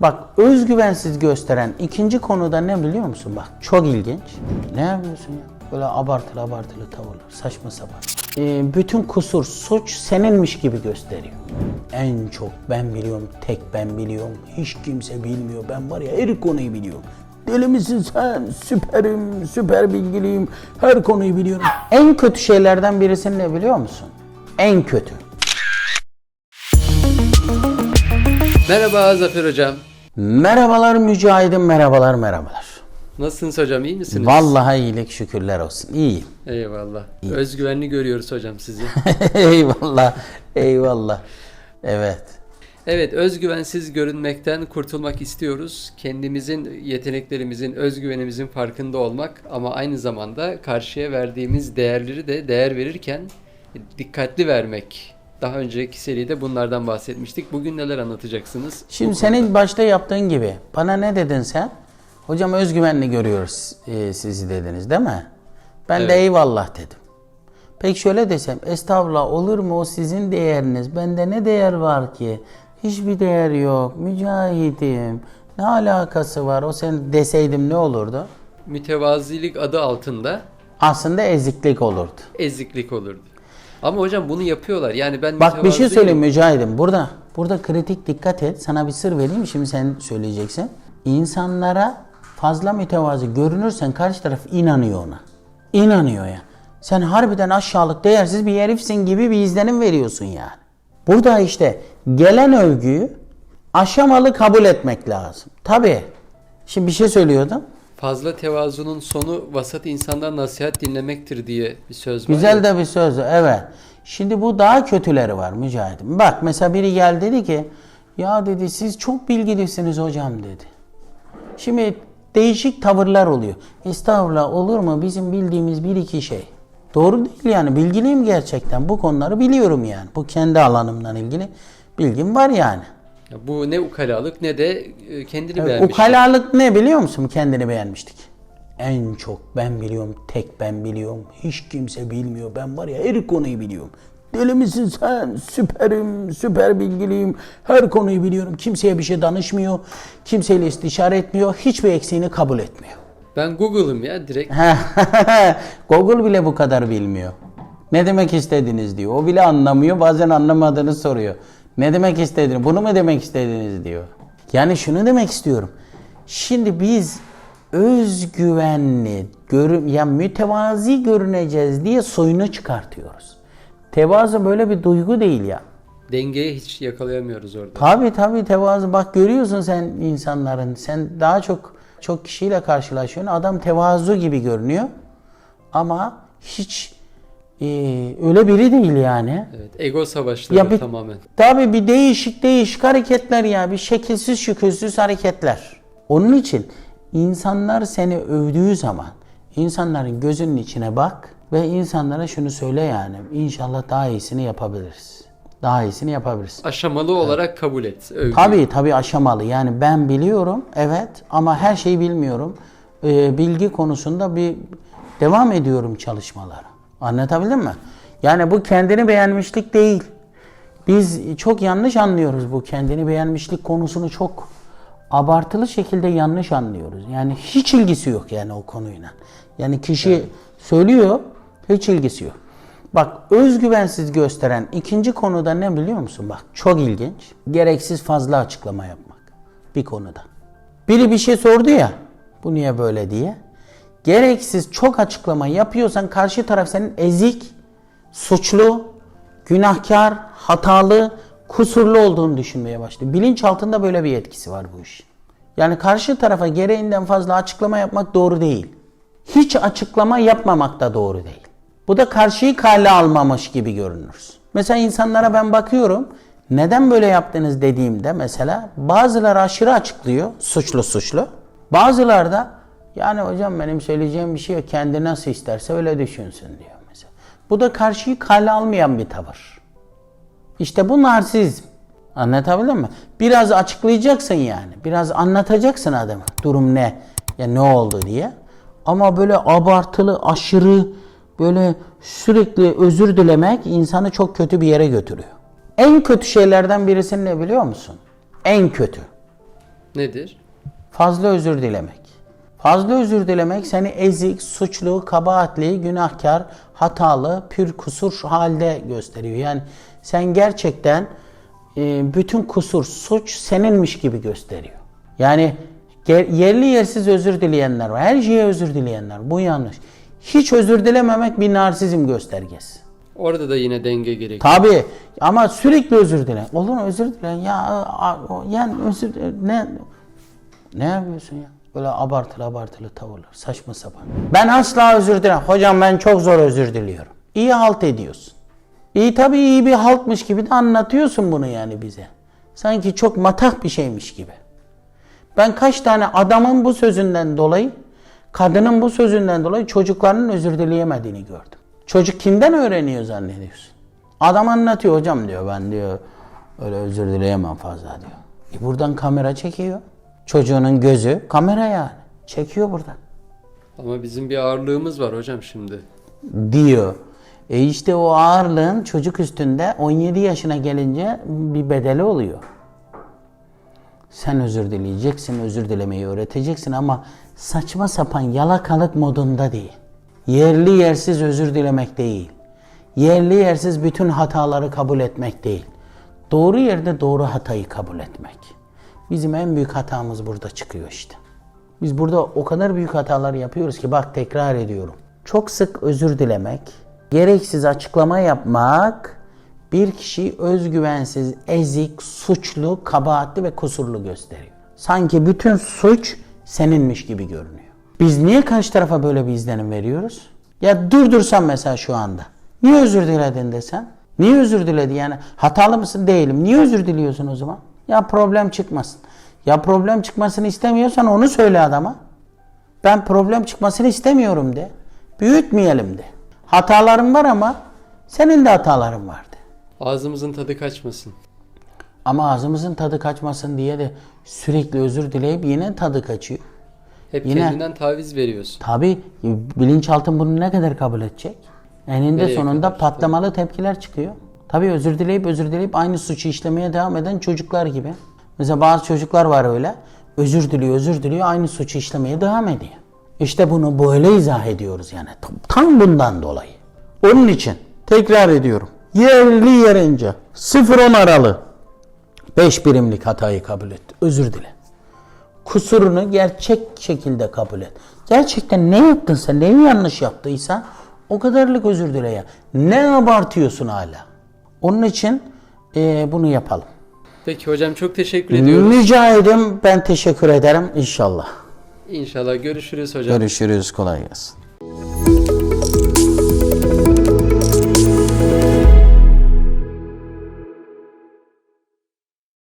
Bak özgüvensiz gösteren ikinci konuda ne biliyor musun? Bak çok ilginç. Ne yapıyorsun ya? Böyle abartılı abartılı tavırlar, saçma sapan. Ee, bütün kusur, suç seninmiş gibi gösteriyor. En çok ben biliyorum, tek ben biliyorum. Hiç kimse bilmiyor. Ben var ya her konuyu biliyorum. Deli misin sen? Süperim, süper bilgiliyim. Her konuyu biliyorum. En kötü şeylerden birisi ne biliyor musun? En kötü. Merhaba Zafer Hocam. Merhabalar Mücahidim, merhabalar merhabalar. Nasılsınız hocam iyi misiniz? Vallahi iyilik şükürler olsun. İyiyim. Eyvallah. Özgüvenli görüyoruz hocam sizi. eyvallah, eyvallah. Evet. evet özgüvensiz görünmekten kurtulmak istiyoruz. Kendimizin, yeteneklerimizin, özgüvenimizin farkında olmak ama aynı zamanda karşıya verdiğimiz değerleri de değer verirken dikkatli vermek. Daha önceki seride bunlardan bahsetmiştik. Bugün neler anlatacaksınız? Şimdi senin başta yaptığın gibi bana ne dedin sen? Hocam özgüvenli görüyoruz e, sizi dediniz değil mi? Ben de Evet. eyvallah dedim. Peki şöyle desem, estağfurullah olur mu o sizin değeriniz? Bende ne değer var ki? Hiçbir değer yok. Mücahidim. Ne alakası var? O sen deseydim ne olurdu? Mütevazilik adı altında Aslında eziklik olurdu. eziklik olurdu. Ama hocam bunu yapıyorlar. Yani ben Bak bir şey söyleyeyim Mücahidim. Burada burada kritik dikkat et. Sana bir sır vereyim. Şimdi sen söyleyeceksin. İnsanlara fazla mütevazı görünürsen karşı taraf inanıyor ona. İnanıyor ya. Sen harbiden aşağılık, değersiz bir herifsin gibi bir izlenim veriyorsun yani. Burada işte gelen övgüyü aşamalı kabul etmek lazım. Tabii. Şimdi bir şey söylüyordum. Fazla tevazunun sonu vasat insandan nasihat dinlemektir diye bir söz var. Güzel de bir söz. Evet. Şimdi bu daha kötüleri var Mücahit'im. Bak mesela biri geldi dedi ki ya dedi siz çok bilgilisiniz hocam dedi. Şimdi değişik tavırlar oluyor. Estağfurullah olur mu bizim bildiğimiz bir iki şey. Doğru değil yani bilgiliyim gerçekten bu konuları biliyorum yani. Bu kendi alanımdan ilgili bilgim var yani. Bu ne ukalalık ne de e, kendini beğenmiş. Ukalalık ne biliyor musun? Kendini beğenmiştik. En çok ben biliyorum, tek ben biliyorum. Hiç kimse bilmiyor. Ben var ya her konuyu biliyorum. Deli misin sen? Süperim, süper bilgiliyim. Her konuyu biliyorum. Kimseye bir şey danışmıyor. Kimseyle istişare etmiyor. Hiçbir eksiğini kabul etmiyor. Ben Google'ım ya direkt. Google bile bu kadar bilmiyor. Ne demek istediniz diyor. O bile anlamıyor. Bazen anlamadığını soruyor. Ne demek istediniz? Bunu mu demek istediniz diyor. Yani şunu demek istiyorum. Şimdi biz özgüvenli, görü ya mütevazi görüneceğiz diye soyunu çıkartıyoruz. Tevazu böyle bir duygu değil ya. Dengeyi hiç yakalayamıyoruz orada. Tabii tabii tevazu. Bak görüyorsun sen insanların. Sen daha çok çok kişiyle karşılaşıyorsun. Adam tevazu gibi görünüyor. Ama hiç e, öyle biri değil yani. Evet, ego savaşları Ya bir, tamamen. Tabii bir değişik değişik hareketler ya. Bir şekilsiz şükürsüz hareketler. Onun için insanlar seni övdüğü zaman insanların gözünün içine bak ve insanlara şunu söyle yani. İnşallah daha iyisini yapabiliriz. Daha iyisini yapabiliriz. Aşamalı olarak kabul et. Övgü. Tabii tabii aşamalı. Yani ben biliyorum evet ama her şeyi bilmiyorum. Ee, bilgi konusunda bir devam ediyorum çalışmalara. Anlatabildim mi? Yani bu kendini beğenmişlik değil. Biz çok yanlış anlıyoruz bu kendini beğenmişlik konusunu çok abartılı şekilde yanlış anlıyoruz. Yani hiç ilgisi yok yani o konuyla. Yani kişi söylüyor hiç ilgisi yok. Bak özgüvensiz gösteren ikinci konuda ne biliyor musun? Bak çok ilginç. Gereksiz fazla açıklama yapmak bir konuda. Biri bir şey sordu ya bu niye böyle diye. Gereksiz çok açıklama yapıyorsan karşı taraf senin ezik, suçlu, günahkar, hatalı, kusurlu olduğunu düşünmeye başlıyor. Bilinçaltında böyle bir etkisi var bu iş. Yani karşı tarafa gereğinden fazla açıklama yapmak doğru değil. Hiç açıklama yapmamak da doğru değil. Bu da karşıyı kale almamış gibi görünür. Mesela insanlara ben bakıyorum. Neden böyle yaptınız dediğimde mesela bazıları aşırı açıklıyor. Suçlu suçlu. Bazıları da yani hocam benim söyleyeceğim bir şey yok. Kendi nasıl isterse öyle düşünsün diyor mesela. Bu da karşıyı kale almayan bir tavır. İşte bu narsizm. Anlatabildim mi? Biraz açıklayacaksın yani. Biraz anlatacaksın adamı. Durum ne? Ya ne oldu diye. Ama böyle abartılı, aşırı, böyle sürekli özür dilemek insanı çok kötü bir yere götürüyor. En kötü şeylerden birisi ne biliyor musun? En kötü. Nedir? Fazla özür dilemek. Fazla özür dilemek seni ezik, suçlu, kabahatli, günahkar, hatalı, pür kusur halde gösteriyor. Yani sen gerçekten e, bütün kusur, suç seninmiş gibi gösteriyor. Yani yerli yersiz özür dileyenler var. Her şeye özür dileyenler. Bu yanlış. Hiç özür dilememek bir narsizm göstergesi. Orada da yine denge gerekiyor. Tabii ama sürekli özür dile. Olur mu özür dile? Ya yani özür ne ne yapıyorsun ya? Böyle abartılı abartılı tavırlar. Saçma sapan. Ben asla özür dilemem. Hocam ben çok zor özür diliyorum. İyi halt ediyorsun. İyi tabii iyi bir haltmış gibi de anlatıyorsun bunu yani bize. Sanki çok matah bir şeymiş gibi. Ben kaç tane adamın bu sözünden dolayı, kadının bu sözünden dolayı çocuklarının özür dileyemediğini gördüm. Çocuk kimden öğreniyor zannediyorsun? Adam anlatıyor hocam diyor ben diyor öyle özür dileyemem fazla diyor. E buradan kamera çekiyor. Çocuğunun gözü kamera yani. Çekiyor buradan. Ama bizim bir ağırlığımız var hocam şimdi. Diyor. E işte o ağırlığın çocuk üstünde 17 yaşına gelince bir bedeli oluyor. Sen özür dileyeceksin, özür dilemeyi öğreteceksin ama saçma sapan yalakalık modunda değil. Yerli yersiz özür dilemek değil. Yerli yersiz bütün hataları kabul etmek değil. Doğru yerde doğru hatayı kabul etmek. Bizim en büyük hatamız burada çıkıyor işte. Biz burada o kadar büyük hatalar yapıyoruz ki bak tekrar ediyorum. Çok sık özür dilemek, gereksiz açıklama yapmak bir kişiyi özgüvensiz, ezik, suçlu, kabahatli ve kusurlu gösteriyor. Sanki bütün suç seninmiş gibi görünüyor. Biz niye karşı tarafa böyle bir izlenim veriyoruz? Ya durdursan mesela şu anda. Niye özür diledin desen? Niye özür diledi yani? Hatalı mısın? Değilim. Niye özür diliyorsun o zaman? Ya problem çıkmasın. Ya problem çıkmasını istemiyorsan onu söyle adama. Ben problem çıkmasını istemiyorum de. Büyütmeyelim de. Hatalarım var ama senin de hataların vardı. Ağzımızın tadı kaçmasın. Ama ağzımızın tadı kaçmasın diye de sürekli özür dileyip yine tadı kaçıyor. Hep Yine- kendinden taviz veriyorsun. Tabi bilinçaltın bunu ne kadar kabul edecek? Eninde Nereye sonunda patlamalı tepkiler çıkıyor. Tabi özür dileyip özür dileyip aynı suçu işlemeye devam eden çocuklar gibi. Mesela bazı çocuklar var öyle. Özür diliyor, özür diliyor, aynı suçu işlemeye devam ediyor. İşte bunu böyle izah ediyoruz yani. Tam, bundan dolayı. Onun için tekrar ediyorum. Yerli yerince 0-10 aralı 5 birimlik hatayı kabul et. Özür dile kusurunu gerçek şekilde kabul et. Gerçekten ne yaptın sen, neyi yanlış yaptıysan o kadarlık özür dile ya. Ne abartıyorsun hala? Onun için eee, bunu yapalım. Peki hocam çok teşekkür ediyoruz. Rica ederim. Ben teşekkür ederim inşallah. İnşallah görüşürüz hocam. Görüşürüz. Kolay gelsin.